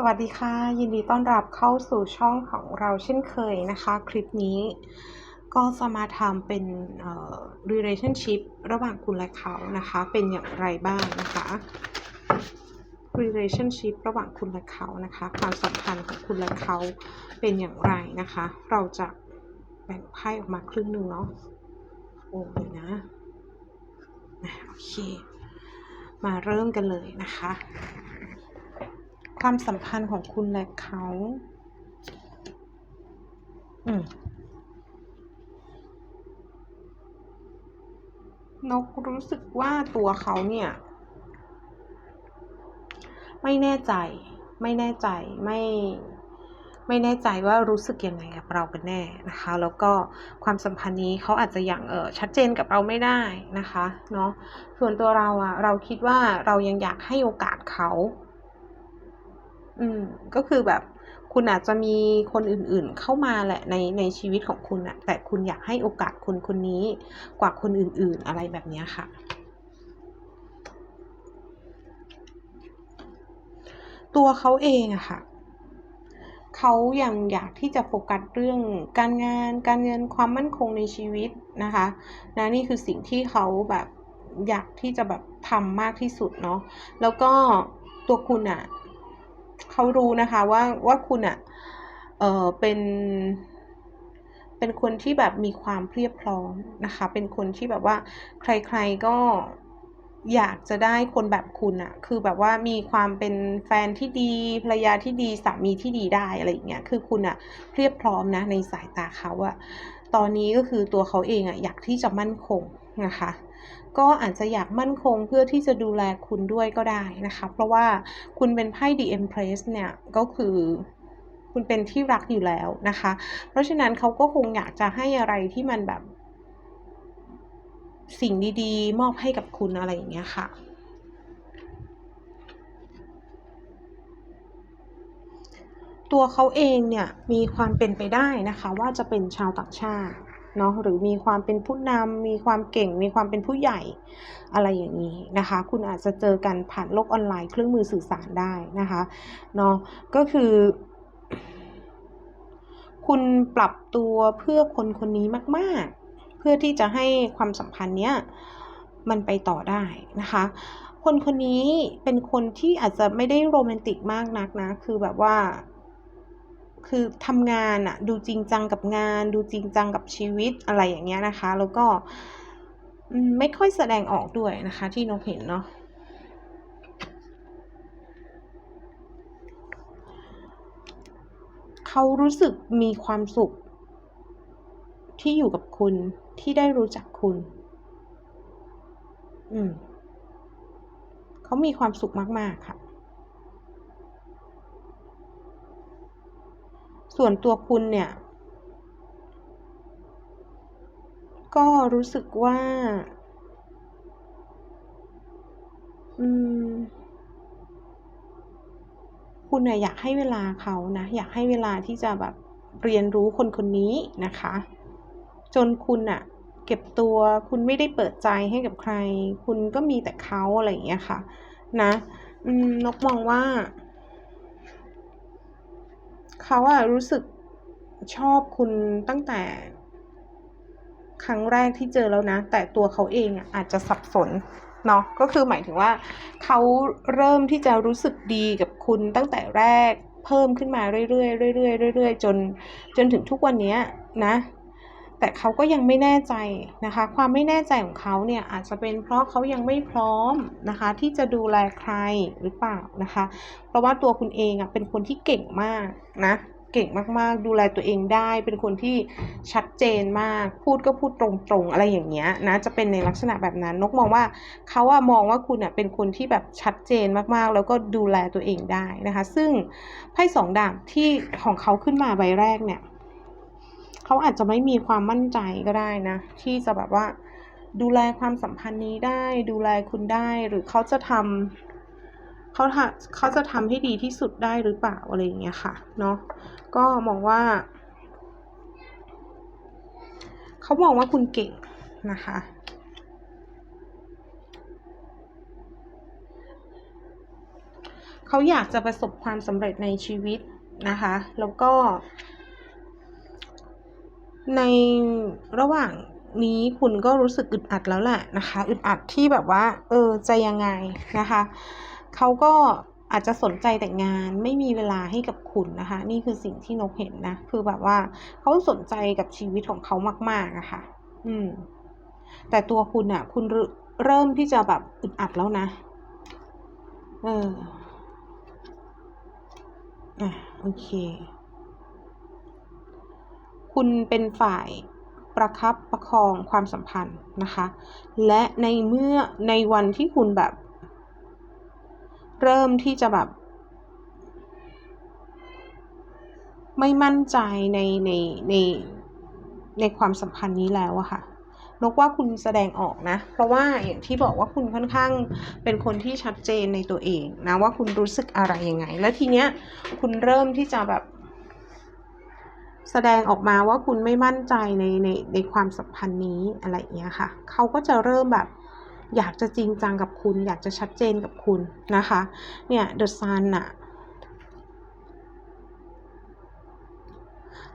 สวัสดีค่ะ ยินดีต้อนรับเข้าสู่ช่องของเราเช่นเคยนะคะ คลิปนี้ก็จะมาทำเป็นเอ่อ relationship ระหว่างคุณและเขานะคะ เป็นอย่างไรบ้างนะคะ relationship ระหว่างคุณและเขานะคะ ความสัมพันธ์ของคุณและเขาเป็นอย่างไรนะคะ เราจะแบ่งไพ่ออกมาครึ่งหนึ่งเนาะโอ้ยนะโอเค มาเริ่มกันเลยนะคะ ความสัมพันธ์ของคุณและเขา อืมนกรู้สึกว่าตัวเขาเนี่ย ไม่แน่ใจ ไม่แน่ใจไม่ไม่แน่ใจว่ารู้สึกยังไงกับเรากันแน่นะคะ แล้วก็ความสัมพันธ์นี้เขาอาจจะอย่างเออชัดเจนกับเราไม่ได้นะคะเนาะส่วนตัวเราอะเราคิดว่าเรายังอยากให้โอกาสเขา อืม ก็คือแบบคุณอาจจะมีคนอื่นๆเข้ามาแหละในในชีวิตของคุณอะแต่คุณอยากให้โอกาสคนคนนี้กว่าคนอื่นๆอะไรแบบนี้ค่ะ ตัวเขาเองอะค่ะเขายังอยากที่จะโฟกัสเรื่องการงาน การเงินความมั่นคงในชีวิตนะคะนะนี่คือสิ่งที่เขาแบบอยากที่จะแบบทำมากที่สุดเนาะแล้วก็ตัวคุณอะ เขารู้นะคะว่าว่าคุณอะเออเป็น เป็นคนที่แบบมีความเพียบพร้อมนะคะ เป็นคนที่แบบว่า ใครๆก็อยากจะได้คนแบบคุณอะคือแบบว่ามีความเป็นแฟนที่ดีภรรยาที่ดีสามีที่ดีได้อะไรอย่างเงี้ย คือคุณอะเพียบพร้อมนะในสายตาเขาอะตอนนี้ก็คือตัวเขาเองอะอยากที่จะมั่นคง นะคะ ก็อาจจะอยากมั่นคงเพื่อที่จะดูแลคุณด้วยก็ได้นะคะ เพราะว่าคุณเป็นไพ่ The Empress เนี่ยก็คือคุณเป็นที่รักอยู่แล้วนะคะ เพราะฉะนั้นเขาก็คงอยากจะให้อะไรที่มันแบบ สิ่งดีๆ มอบให้กับคุณอะไรอย่างเงี้ยค่ะตัวเขาเองเนี่ยมีความเป็นไปได้นะคะว่าจะเป็นชาวต่างชาติ เนาะหรือมีความเป็นผู้นำมีความเก่ง มีความเป็นผู้ใหญ่อะไรอย่างนี้นะคะ คุณอาจจะเจอกันผ่านโลกออนไลน์เครื่องมือสื่อสารได้นะคะเนาะก็คือคุณปรับตัวเพื่อคนคนนี้มาก ๆ เพื่อที่จะให้ความสัมพันธ์เนี้ยมันไปต่อได้นะคะ คนคนนี้เป็นคนที่อาจจะไม่ได้โรแมนติกมากนักนะ คือแบบว่า คือทำงานอะดูจริงจังกับงาน ดูจริงจังกับชีวิตอะไรอย่างเงี้ยนะคะ แล้วก็ไม่ค่อยแสดงออกด้วยนะคะ ที่นกเห็นเนาะเขารู้สึกมีความสุข ที่อยู่กับคุณที่ได้รู้จักคุณ อืมเขามีความสุขมาก ๆ ค่ะ ส่วนตัวคุณเนี่ย ก็รู้สึกว่า อืม คุณน่ะอยากให้เวลาเขานะ อยากให้เวลาที่จะแบบเรียนรู้คนคนนี้นะคะ จนคุณน่ะเก็บตัวคุณไม่ได้เปิดใจให้กับใคร คุณก็มีแต่เขาอะไรอย่างเงี้ยค่ะ นะ อืมนกมองว่า เขาอะรู้สึกชอบคุณตั้งแต่ ครั้งแรกที่เจอแล้วนะ แต่ตัวเขาเองอะอาจจะสับสนเนาะก็คือหมายถึงว่าเขาเริ่มที่จะรู้สึกดีกับคุณตั้งแต่แรกเพิ่มขึ้นมาเรื่อยๆเรื่อยๆเรื่อยๆจน จนถึงทุกวันนี้นะ แต่เขาก็ยังไม่แน่ใจนะคะ ความไม่แน่ใจของเขาเนี่ยอาจจะเป็นเพราะเขายังไม่พร้อมนะคะ ที่จะดูแลใครหรือเปล่านะคะ เพราะว่าตัวคุณเองอะเป็นคนที่เก่งมากนะเก่งมากๆ ดูแลตัวเองได้ เป็นคนที่ชัดเจนมาก พูดก็พูดตรงๆ อะไรอย่างเงี้ยนะ จะเป็นในลักษณะแบบนั้น นกมองว่าเขาอะมองว่าคุณอะเป็นคนที่แบบชัดเจนมากๆ แล้วก็ดูแลตัวเองได้นะคะ ซึ่งไพ่สองดาบที่ของเขาขึ้นมาใบแรกเนี่ย เขาอาจจะไม่มีความมั่นใจก็ได้นะ ที่จะแบบว่า ดูแลความสัมพันธ์นี้ได้ ดูแลคุณได้หรือเขาจะทำเขาเขาจะทำให้ดีที่สุดได้หรือเปล่าอะไรอย่างเงี้ยค่ะเนาะก็มองว่าเขามองว่าคุณเก่งนะคะเขาอยากจะประสบความสำเร็จในชีวิตนะคะ แล้วก็ ในระหว่างนี้คุณก็รู้สึกอึดอัดแล้วแหละนะคะอึดอัดที่แบบว่า เออจะยังไงนะคะเขาก็อาจจะสนใจแต่งานไม่มีเวลาให้กับคุณนะคะ นี่คือสิ่งที่นกเห็นนะ คือแบบว่าเขาสนใจกับชีวิตของเขามากๆอะคะ่ะ อืม แต่ตัวคุณอะคุณเริ่มที่จะแบบอึดอัดแล้วนะ เอออะโอเค คุณเป็นฝ่ายประคับประคองความสัมพันธ์นะคะ และในเมื่อในวันที่คุณแบบ เริ่มที่จะแบบ ไม่มั่นใจในในในในความสัมพันธ์นี้แล้วอะค่ะนกว่าคุณแสดงออกนะ เพราะว่าอย่างที่บอกว่าคุณค่อนข้างเป็นคนที่ชัดเจนในตัวเองนะว่าคุณรู้สึกอะไรยังไง แล้วทีเนี้ยคุณเริ่มที่จะแบบ แสดงออกมาว่าคุณไม่มั่นใจในในในความสัมพันธ์นี้อะไรอย่างเงี้ยค่ะ เขาก็จะเริ่มแบบอยากจะจริงจังกับคุณ อยากจะชัดเจนกับคุณนะคะ เนี่ยเดอะซันอะ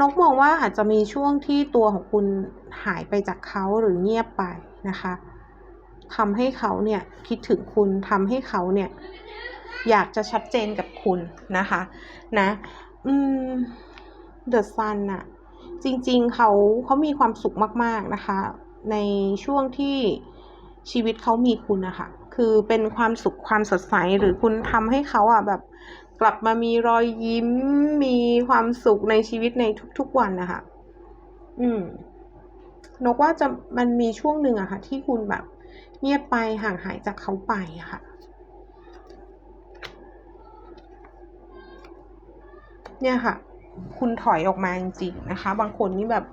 นกมองว่าอาจจะมีช่วงที่ตัวของคุณหายไปจากเขาหรือเงียบไปนะคะทำให้เขาเนี่ยคิดถึงคุณทำให้เขาเนี่ย อยากจะชัดเจนกับคุณนะคะ นะ อืม เดอะซันอะจริงๆเขาเขามีความสุขมากๆนะคะ ในช่วงที่ชีวิตเขามีคุณนะคะคือเป็นความสุขความสดใสหรือคุณทำให้เขาอะแบบกลับมามีรอยยิ้มมีความสุขในชีวิตในทุกๆวันนะคะอืมนกว่าจะมันมีช่วงหนึ่งอะค่ะ ที่คุณแบบเงียบไปห่างหายจากเขาไปอะค่ะ เนี่ยค่ะ คุณถอยออกมาจริงๆนะคะ บางคนนี่แบบ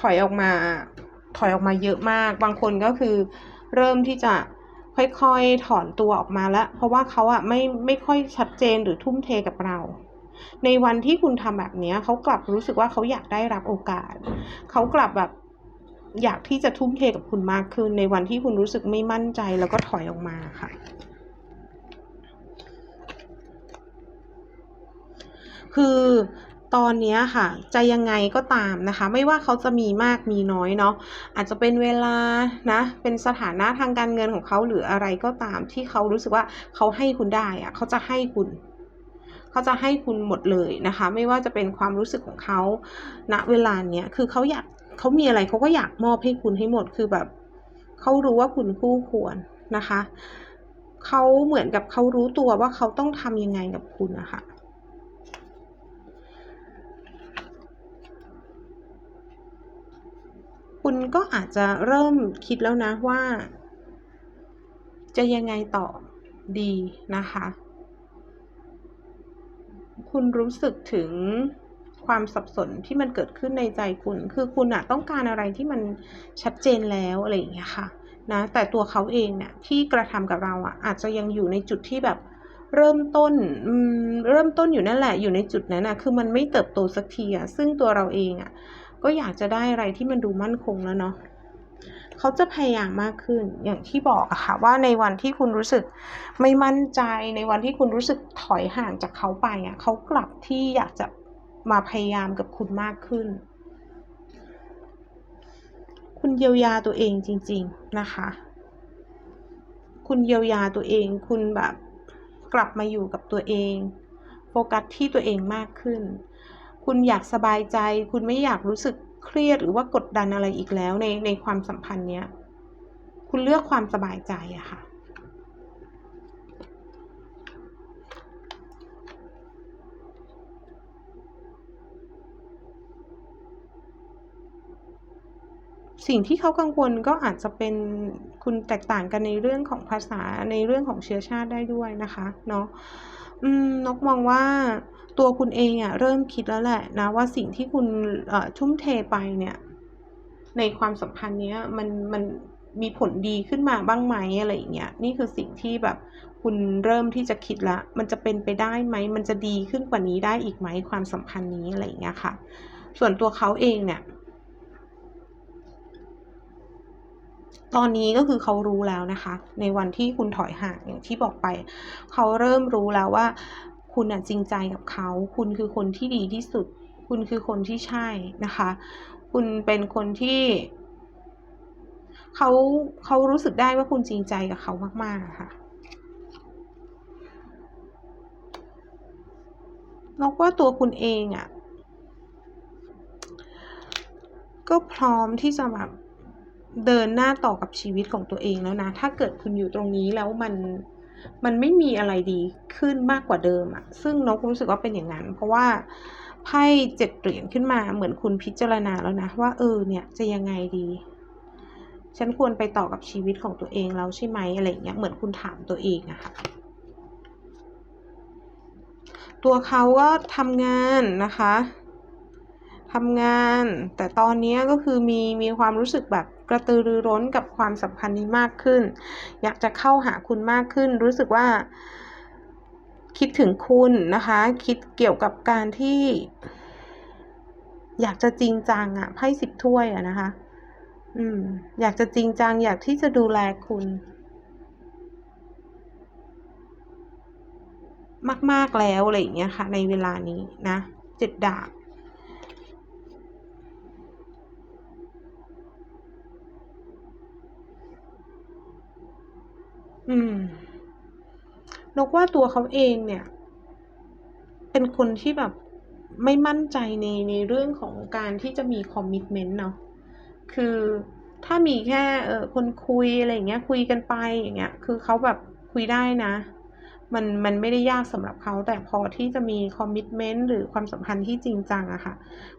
ถอยออกมา ถอยออกมาเยอะมาก บางคนก็คือเริ่มที่จะค่อยๆถอนตัวออกมาแล้ว เพราะว่าเขาอะไม่ไม่ค่อยชัดเจนหรือทุ่มเทกับเรา ในวันที่คุณทำแบบนี้เขากลับรู้สึกว่าเขาอยากได้รับโอกาสเขากลับแบบอยากที่จะทุ่มเทกับคุณมากขึ้น ในวันที่คุณรู้สึกไม่มั่นใจแล้วก็ถอยออกมาค่ะ คือ ตอนนี้ค่ะจะยังไงก็ตามนะคะ ไม่ว่าเขาจะมีมากมีน้อยเนาะอาจจะเป็นเวลานะเป็นสถานะทางการเงินของเขาหรืออะไรก็ตาม ที่เขารู้สึกว่าเขาให้คุณได้อะเขาจะให้คุณเขาจะให้คุณหมดเลยนะคะ ไม่ว่าจะเป็นความรู้สึกของเขาณเวลาเนี้ยคือเขาอยากเขามีอะไรเขาก็อยากมอบให้คุณให้หมดคือแบบเขารู้ว่าคุณคู่ควรนะคะเขาเหมือนกับเขารู้ตัวว่าเขาต้องทำยังไงกับคุณนะคะคุณ ก็อาจจะเริ่มคิดแล้วนะว่า จะยังไงต่อดีนะคะ คุณรู้สึกถึงความสับสนที่มันเกิดขึ้นในใจคุณ คือคุณอะต้องการอะไรที่มันชัดเจนแล้วอะไรอย่างเงี้ยค่ะนะแต่ตัวเขาเองเนี่ยที่กระทำกับเราอะอาจจะยังอยู่ในจุดที่แบบเริ่มต้นเริ่มต้นอยู่นั่นแหละอยู่ในจุดนั้นอะคือมันไม่เติบโตสักทีอะซึ่งตัวเราเองอะ ก็อยากจะได้อะไรที่มันดูมั่นคงแล้วเนาะเขาจะพยายามมากขึ้นอย่างที่บอกอะค่ะว่าในวันที่คุณรู้สึกไม่มั่นใจในวันที่คุณรู้สึกถอยห่างจากเขาไปอะเขากลับที่อยากจะมาพยายามกับคุณมากขึ้น คุณเยียวยาตัวเองจริง ๆนะคะ คุณเยียวยาตัวเอง คุณแบบกลับมาอยู่กับตัวเอง โฟกัสที่ตัวเองมากขึ้น คุณอยากสบายใจ คุณไม่อยากรู้สึกเครียดหรือว่ากดดันอะไรอีกแล้วในในความสัมพันธ์เนี้ย คุณเลือกความสบายใจอะค่ะสิ่งที่เขากังวลก็อาจจะเป็นคุณแตกต่างกันในเรื่องของภาษาในเรื่องของเชื้อชาติได้ด้วยนะคะเนาะนกมองว่า ตัวคุณเองอะเริ่มคิดแล้วแหละนะว่าสิ่งที่คุณทุ่มเทไปเนี่ย ในความสัมพันธ์เนี้ยมันมันมีผลดีขึ้นมาบ้างไหมอะไรอย่างเงี้ยนี่คือสิ่งที่แบบคุณเริ่มที่จะคิดละ มันจะเป็นไปได้ไหม มันจะดีขึ้นกว่านี้ได้อีกไหมความสัมพันธ์นี้อะไรอย่างเงี้ยค่ะ ส่วนตัวเขาเองเนี่ย ตอนนี้ก็คือเขารู้แล้วนะคะ ในวันที่คุณถอยห่างอย่างที่บอกไป เขาเริ่มรู้แล้วว่า คุณน่ะจริงใจกับเขา คุณคือคนที่ดีที่สุด คุณคือคนที่ใช่นะคะ คุณเป็นคนที่เขาเขารู้สึกได้ว่าคุณจริงใจกับเขามากๆะค่ะนกว่าตัวคุณเองอะ่ะ ก็พร้อมที่จะแบบเดินหน้าต่อกับชีวิตของตัวเองแล้วนะ ถ้าเกิดคุณอยู่ตรงนี้แล้วมัน มันไม่มีอะไรดีขึ้นมากกว่าเดิมอะซึ่งนกรู้สึกว่าเป็นอย่างนั้น เพราะว่าไพ่เจ็ดเหรียญขึ้นมาเหมือนคุณพิจารณาแล้วนะว่าเออเนี่ยจะยังไงดี ฉันควรไปต่อกับชีวิตของตัวเองแล้วใช่ไหมอะไรเงี้ยเหมือนคุณถามตัวเองอะค่ะตัวเขาก็ทำงานนะคะทำงาน แต่ตอนนี้ก็คือมีมีความรู้สึกแบบ กระตือรือร้นกับความสัมพันธ์นี้มากขึ้น อยากจะเข้าหาคุณมากขึ้น รู้สึกว่า คิดถึงคุณนะคะ คิดเกี่ยวกับการที่ อยากจะจริงจังอะไพ่สิบถ้วยอะนะคะ อืม อยากจะจริงจัง อยากที่จะดูแลคุณมาก ๆ แล้วอะไรอย่างเงี้ยค่ะ ในเวลานี้นะเจ็ดดาบ อืมนกว่าตัวเขาเองเนี่ย เป็นคนที่แบบไม่มั่นใจในในเรื่องของการที่จะมีคอมมิชเมนต์เนาะ คือถ้ามีแค่เออคนคุยอะไรอย่างเงี้ย คุยกันไปอย่างเงี้ย คือเขาแบบคุยได้นะ มันมันไม่ได้ยากสำหรับเขาแต่พอที่จะมีคอมมิชเมนต์หรือความสัมพันธ์ที่จริงจังอะค่ะ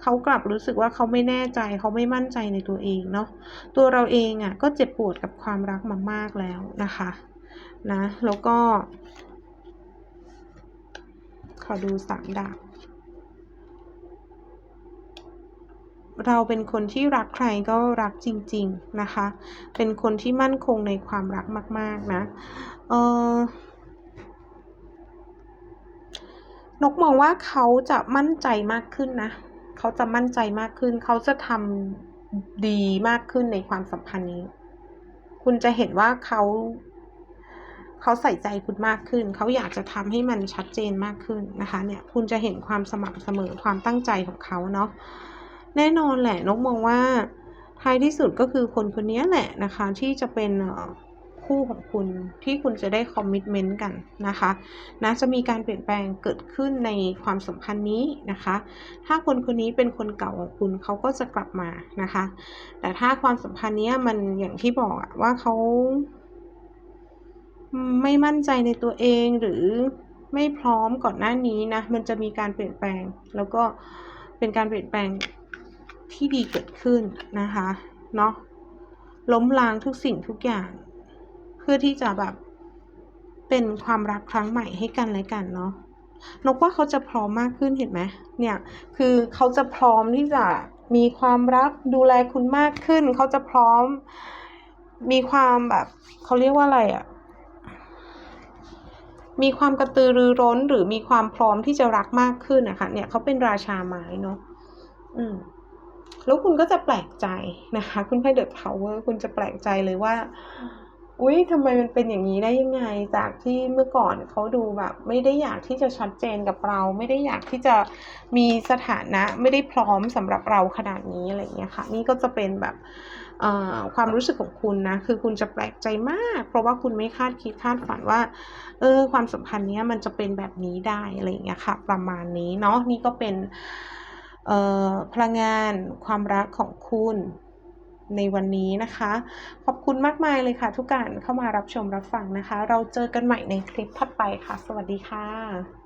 เขากลับรู้สึกว่าเขาไม่แน่ใจเขาไม่มั่นใจในตัวเองเนาะตัวเราเองอะก็เจ็บปวดกับความรักมามากแล้วนะคะ นะ แล้วก็ ขอดูสามดาบเราเป็นคนที่รักใครก็รักจริง ๆ นะคะ เป็นคนที่มั่นคงในความรักมาก ๆ นะ เออนกมองว่าเขาจะมั่นใจมากขึ้นนะ เขาจะมั่นใจมากขึ้น เขาจะทำดีมากขึ้นในความสัมพันธ์นี้ คุณจะเห็นว่าเขา เขาใส่ใจคุณมากขึ้น เขาอยากจะทำให้มันชัดเจนมากขึ้นนะคะ เนี่ย คุณจะเห็นความสม่ำเสมอความตั้งใจของเขาเนาะ แน่นอนแหละนกมองว่าท้ายที่สุดก็คือคนคนนี้แหละนะคะ ที่จะเป็นคู่ของคุณที่คุณจะได้คอมมิชเมนต์กันนะคะนะจะมีการเปลี่ยนแปลงเกิดขึ้นในความสัมพันธ์นี้นะคะ ถ้าคนคนนี้เป็นคนเก่าของคุณเขาก็จะกลับมานะคะ แต่ถ้าความสัมพันธ์นี้มันอย่างที่บอกว่าเขา ไม่มั่นใจในตัวเองหรือไม่พร้อมก่อนหน้านี้นะ มันจะมีการเปลี่ยนแปลง แล้วก็เป็นการเปลี่ยนแปลงที่ดีเกิดขึ้นนะคะเนาะล้มล้างทุกสิ่งทุกอย่าง เพื่อที่จะแบบเป็นความรักครั้งใหม่ให้กันและกันเนาะนกว่าเขาจะพร้อมมากขึ้นเห็นไหมเนี่ยคือเขาจะพร้อมที่จะมีความรักดูแลคุณมากขึ้น เขาจะพร้อมมีความแบบเขาเรียกว่าอะไรอะ่ะ มีความกระตือรือร้นหรือมีความพร้อมที่จะรักมากขึ้นนะคะ เนี่ยเขาเป็นราชาไม้เนาะอืมแล้วคุณก็จะแปลกใจนะคะ คุณไพ่เดอะพาวเวอร์คุณจะแปลกใจเลยว่า อุ้ยทำไมมันเป็นอย่างนี้ได้ยังไง จากที่เมื่อก่อนเขาดูแบบ ไม่ได้อยากที่จะชัดเจนกับเรา ไม่ได้อยากที่จะมีสถานะไม่ได้พร้อมสำหรับเราขนาดนี้อะไรอย่างเงี้ยค่ะ นี่ก็จะเป็นแบบความรู้สึกของคุณนะคือคุณจะแปลกใจมาก เพราะว่าคุณไม่คาดคิดคาดฝันว่าเออความสัมพันธ์นี้มันจะเป็นแบบนี้ได้อะไรอย่างเงี้ยค่ะ ประมาณนี้เนาะนี่ก็เป็นพลังงานความรักของคุณ ในวันนี้นะคะ ขอบคุณมากมายเลยค่ะ ทุกการเข้ามารับชมรับฟังนะคะ เราเจอกันใหม่ในคลิปถัดไปค่ะ สวัสดีค่ะ